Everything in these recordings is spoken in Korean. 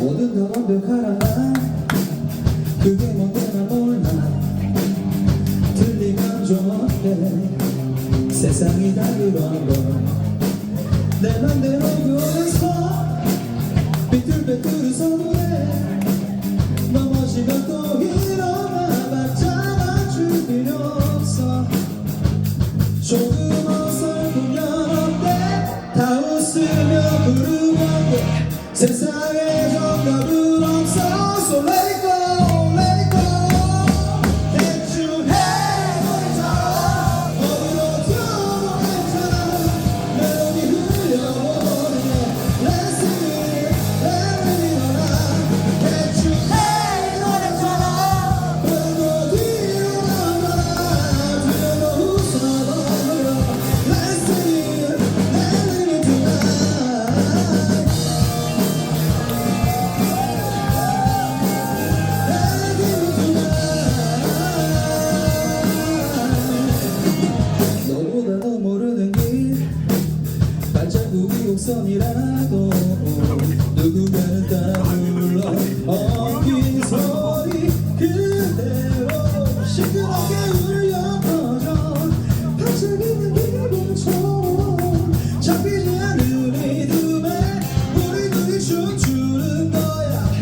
모든 건 완벽하라 그게 뭔데 나 몰라. 들리면 좀 어때? 세상이 다 그런 걸내 맘대로 그래서 비틀비틀 서로해 넘어지면 또 일어나 봐 잡아줄 필요 없어. 조금 Simpson. 곡선이라도 누군가는 따라 불러. 엉킨 소리 그대로 시끄럽게 울려 퍼져 반짝이는 기분처럼 잡히지 않는 리듬에 우리 둘이 춤추는 거야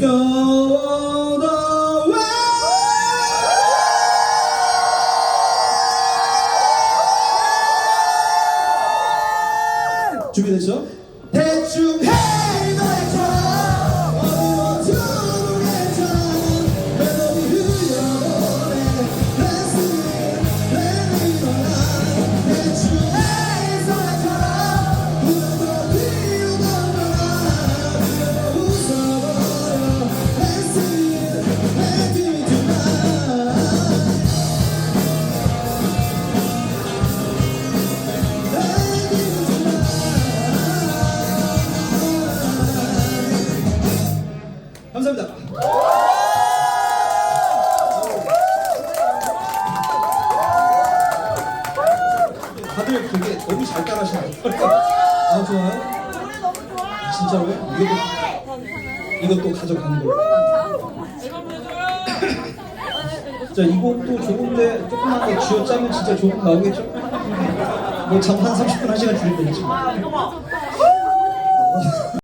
Let's go the way 준비됐죠? 대충 해 감사합니다. 다들 되게 너무 잘 따라하시네요. 아 좋아요? 노래 너무 좋아. 진짜로요? 이것도 이것도 가져가는 보여줘요. 자, 이 곡도 좋은데 조금만 더 쥐어짜면 진짜 좋은 거 나오겠죠? 뭐잠한 30분, 1시간 줄일 봐.